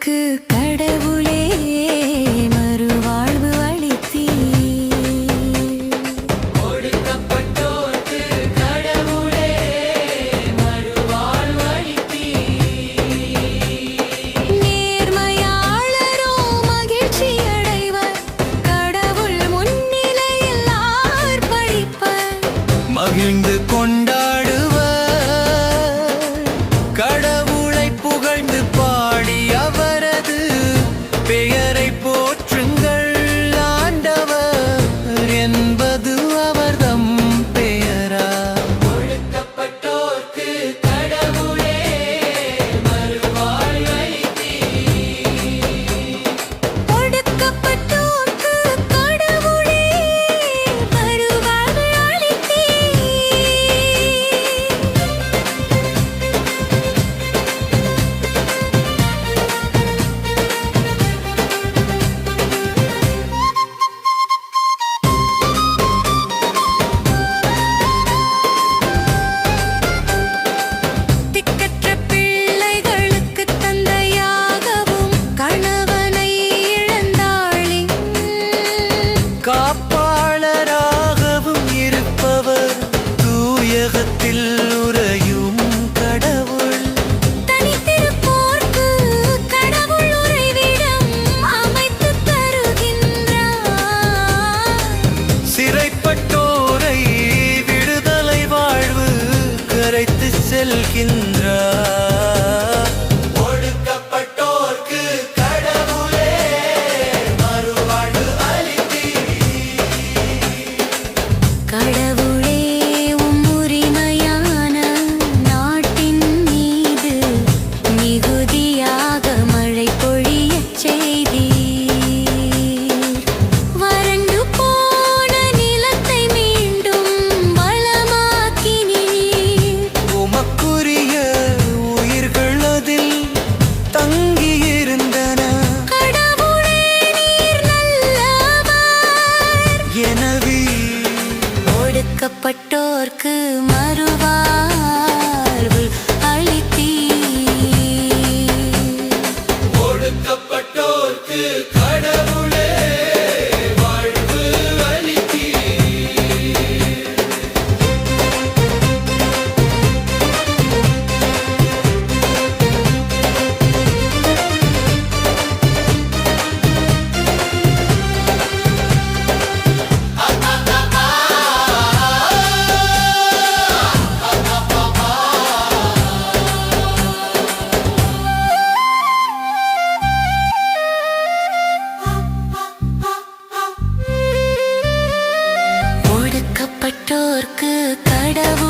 く கரைத்து செல்கின்றார். ஒடுக்கப்பட்டோர்க்கு மறுவா கடவுளே